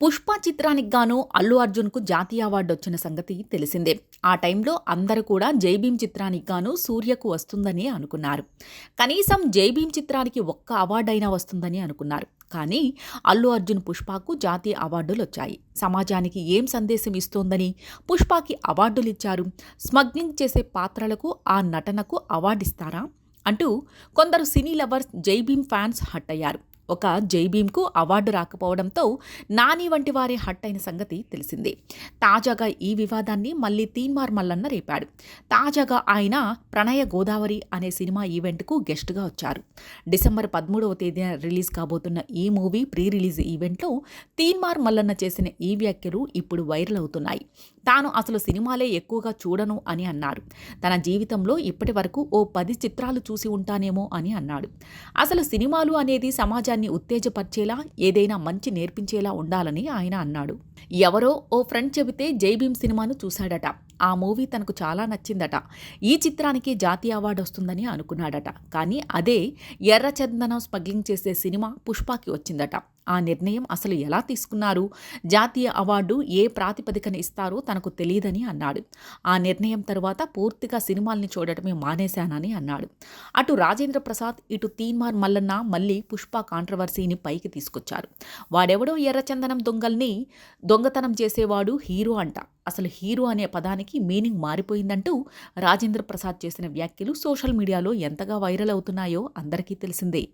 పుష్ప చిత్రానికి గాను అల్లు అర్జున్కు జాతీయ అవార్డు వచ్చిన సంగతి తెలిసిందే. ఆ టైంలో అందరూ కూడా జైభీం చిత్రానికి గాను సూర్యకు వస్తుందని అనుకున్నారు. కనీసం జైభీం చిత్రానికి ఒక్క అవార్డు అయినా వస్తుందని అనుకున్నారు. కానీ అల్లు అర్జున్ పుష్పకు జాతీయ అవార్డులు వచ్చాయి సమాజానికి ఏం సందేశం ఇస్తోందని పుష్పకి అవార్డులు ఇచ్చారు స్మగ్లింగ్ చేసే పాత్రలకు ఆ నటనకు అవార్డు ఇస్తారా అంటూ కొందరు cine lovers Jai Bhim fans hurt అయ్యారు. ఒక జైభీంకు అవార్డు రాకపోవడంతో నాని వంటి వారే హట్ అయిన సంగతి తెలిసిందే. తాజాగా ఈ వివాదాన్ని మళ్ళీ తీన్మార్ మల్లన్న రేపాడు. తాజాగా ఆయన ప్రణయ గోదావరి అనే సినిమా ఈవెంట్కు గెస్ట్గా వచ్చారు. డిసెంబర్ పదమూడవ తేదీన రిలీజ్ కాబోతున్న ఈ మూవీ ప్రీ రిలీజ్ ఈవెంట్లో తీన్మార్ మల్లన్న చేసిన ఈ వ్యాఖ్యలు ఇప్పుడు వైరల్ అవుతున్నాయి. తాను అసలు సినిమాలే ఎక్కువగా చూడను అని అన్నారు. తన జీవితంలో ఇప్పటి వరకు ఓ పది చిత్రాలు చూసి ఉంటానేమో అని అన్నాడు. అసలు సినిమాలు అనేది సమాజాన్ని ఉత్తేజపరిచేలా ఏదైనా మంచి నేర్పించేలా ఉండాలని ఆయన అన్నాడు. ఎవరో ఓ ఫ్రెండ్ చెబితే జైభీం సినిమాను చూశాడట. ఆ మూవీ తనకు చాలా నచ్చిందట. ఈ చిత్రానికి జాతీయ అవార్డు వస్తుందని అనుకున్నాడట. కానీ అదే ఎర్రచందనం స్మగ్లింగ్ చేసే సినిమా పుష్పకి వచ్చిందట. ఆ నిర్ణయం అసలు ఎలా తీసుకున్నారు? జాతీయ అవార్డు ఏ ప్రాతిపదికన ఇస్తారో తనకు తెలియదని అన్నాడు. ఆ నిర్ణయం తర్వాత పూర్తిగా సినిమాల్ని చూడటమే మానేశానని అన్నాడు. అటు రాజేంద్ర ప్రసాద్ ఇటు తీన్మార్ మల్లన్న మళ్ళీ పుష్ప కాంట్రవర్సీని పైకి తీసుకొచ్చారు. వాడెవడో ఎర్రచందనం దొంగల్ని దొంగతనం చేసేవాడు హీరో అంట. అసలు హీరో అనే పదానికి మీనింగ్ మారిపోయిందంటూ రాజేంద్ర ప్రసాద్ చేసిన వ్యాఖ్యలు సోషల్ మీడియాలో ఎంతగా వైరల్ అవుతున్నాయో అందరికీ తెలిసిందే.